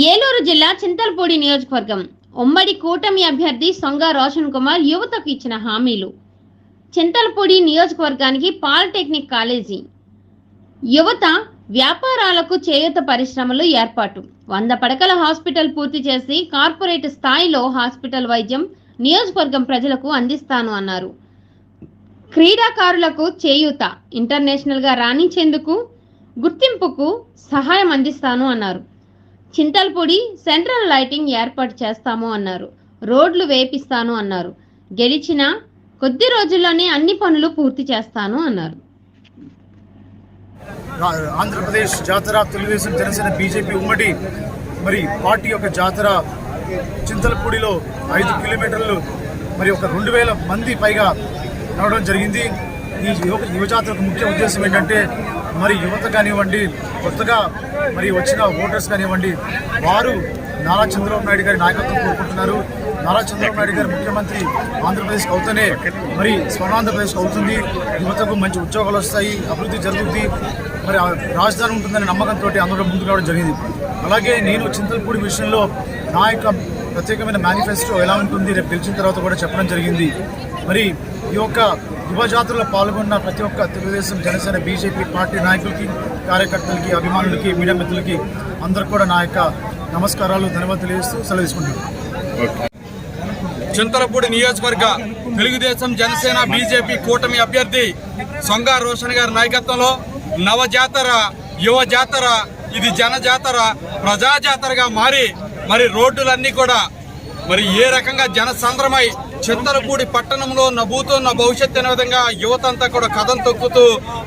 ఏలూరు జిల్లా చింతల్పూడి నియోజకవర్గం. ఉమ్మడి కూటమి అభ్యర్థి సొంగ రోషన్ కుమార్ యువతకు ఇచ్చిన హామీలు. చింతల్పూడి నియోజకవర్గానికి పాలిటెక్నిక్ కాలేజీ. యువత వ్యాపారాలకు చేయూత పరిశ్రమలు ఏర్పాటు. వంద పడకల హాస్పిటల్ పూర్తి చేసి కార్పొరేట్ స్థాయిలో హాస్పిటల్ వైద్యం నియోజకవర్గం ప్రజలకు అందిస్తాను అన్నారు. క్రీడాకారులకు చేయూత. ఇంటర్నేషనల్గా రాణించేందుకు గుర్తింపుకు సహాయం అందిస్తాను అన్నారు. చింతల్పూడి సెంట్రల్ లైటింగ్ ఏర్పాటు చేస్తాము అన్నారు. రోడ్లు వేపిస్తాను అన్నారు. గెలిచిన కొద్ది రోజుల్లోనే అన్ని పనులు పూర్తి చేస్తాను అన్నారు. ఆంధ్రప్రదేశ్ జాతర తెలుగుదేశం జనసేన బీజేపీ ఉమ్మడి మరి పార్టీ యొక్క జాతర చింతలపూడిలో ఐదు కిలోమీటర్లు మరి ఒక రెండు వేల మంది పైగా నడవడం జరిగింది. ఈ యువక యువజాతరకు ముఖ్య ఉద్దేశం ఏంటంటే మరి యువత కానివ్వండి కొత్తగా మరి వచ్చిన ఓటర్స్ కానివ్వండి వారు నారా చంద్రబాబు నాయుడు గారి నాయకత్వం కోరుకుంటున్నారు. నారా చంద్రబాబు నాయుడు గారు ముఖ్యమంత్రి ఆంధ్రప్రదేశ్కి అవుతూనే మరి స్వర్ణాంధ్రప్రదేశ్కి అవుతుంది. యువతకు మంచి ఉద్యోగాలు వస్తాయి అభివృద్ధి జరుగుతుంది మరి రాజధాని ఉంటుందనే నమ్మకంతో అందరూ ముందుకు రావడం జరిగింది. అలాగే నేను చింతలపూడి విషయంలో నా యొక్క ప్రత్యేకమైన మేనిఫెస్టో ఎలా ఉంటుంది రేపు గెలిచిన తర్వాత కూడా చెప్పడం జరిగింది. మరి ఈ యొక్క యువజాతుల్లో పాల్గొన్న ప్రతి ఒక్క తెలుగుదేశం జనసేన బీజేపీ పార్టీ నాయకులకి కార్యకర్తలకి అభిమానులకి మీడియా మిత్రులకి అందరు కూడా నా యొక్క నమస్కారాలు ధన్యవాదాలు తెలియజేస్తూ సెలవు తీసుకుంటున్నాను. చింతలపూడి నియోజకవర్గ తెలుగుదేశం జనసేన బీజేపీ కూటమి అభ్యర్థి సొంగా రోషన్ గారి నాయకత్వంలో నవజాతర యువజాతర యువ జాతర ఇది జన జాతర ప్రజా జాతరగా మారి మరి రోడ్డులన్నీ కూడా మరి ఏ రకంగా జనసంద్రమై చింతలపూడి పట్టణంలో నవ్వుతున్న భవిష్యత్తు అనే విధంగా యువతంతా కూడా కథం తొక్కుతూ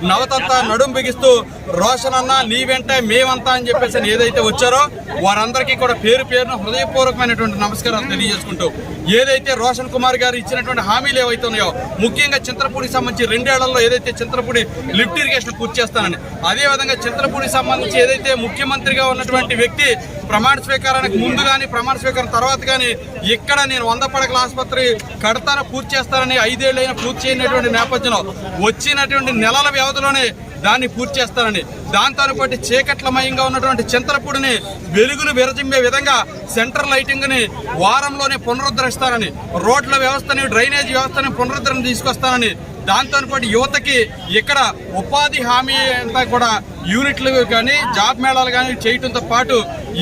నవతంతా నడుం బిగిస్తూ రోషన్ అన్న నీ వెంటే మేమంతా అని చెప్పేసి అని ఏదైతే వచ్చారో వారందరికీ కూడా పేరు పేరును హృదయపూర్వకమైనటువంటి నమస్కారాలు తెలియజేసుకుంటూ ఏదైతే రోషన్ కుమార్ గారు ఇచ్చినటువంటి హామీలు ఏవైతే ఉన్నాయో ముఖ్యంగా చింతలపూడికి సంబంధించి రెండేళ్ళలో ఏదైతే చింతలపూడి లిఫ్ట్ ఇరిగేషన్ పూర్తి చేస్తానని అదే విధంగా చింతలపూడికి సంబంధించి ఏదైతే ముఖ్యమంత్రిగా ఉన్నటువంటి వ్యక్తి ప్రమాణ స్వీకారానికి ముందు కానీ ప్రమాణ స్వీకారం తర్వాత కానీ ఇక్కడ నేను వంద పడకల ఆసుపత్రి కడతాను పూర్తి చేస్తానని ఐదేళ్ళైనా పూర్తి చేయనటువంటి నేపథ్యంలో వచ్చినటువంటి నెలల వ్యవధిలోనే దాన్ని పూర్తి చేస్తానని దాంతో పాటు చీకట్లమయంగా ఉన్నటువంటి చింతలపూడిని వెలుగును విరజింపే విధంగా సెంట్రల్ లైటింగ్ని వారంలోనే పునరుద్ధరిస్తానని రోడ్ల వ్యవస్థని డ్రైనేజ్ వ్యవస్థని పునరుద్ధరణ తీసుకొస్తానని దాంతో పాటు యువతకి ఇక్కడ ఉపాధి హామీ అంతా కూడా యూనిట్లు కానీ జాబ్ మేళాలు కానీ చేయటంతో పాటు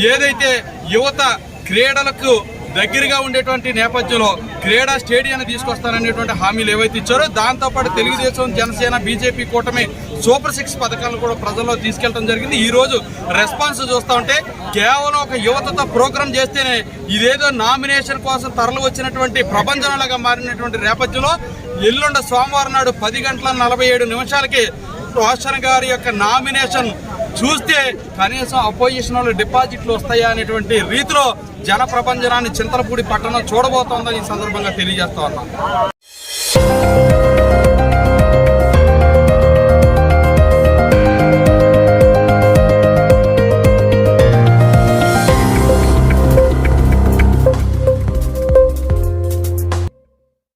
ఏదైతే యువత క్రీడలకు దగ్గరగా ఉండేటువంటి నేపథ్యంలో క్రీడా స్టేడియాన్ని తీసుకొస్తారనేటువంటి హామీలు ఏవైతే ఇచ్చారో దాంతోపాటు తెలుగుదేశం జనసేన బీజేపీ కూటమి సూపర్ సిక్స్ పథకాలను కూడా ప్రజల్లో తీసుకెళ్ళడం జరిగింది. ఈరోజు రెస్పాన్స్ చూస్తా ఉంటే కేవలం ఒక యువతతో ప్రోగ్రామ్ చేస్తేనే ఇదేదో నామినేషన్ కోసం తరలి వచ్చినటువంటి ప్రపంచంలాగా మారినటువంటి నేపథ్యంలో ఎల్లుండ సోమవారం నాడు పది గంటల నలభై ఏడు నిమిషాలకి రోషన్ గారి యొక్క నామినేషన్ చూస్తే కనీసం అపోజిషన్ వాళ్ళు డిపాజిట్లు వస్తాయా అనేటువంటి రీతిలో జన ప్రపంచనాన్ని చింతలపూడి పట్టణం చూడబోతోందని ఈ సందర్భంగా తెలియజేస్తా ఉన్నాం.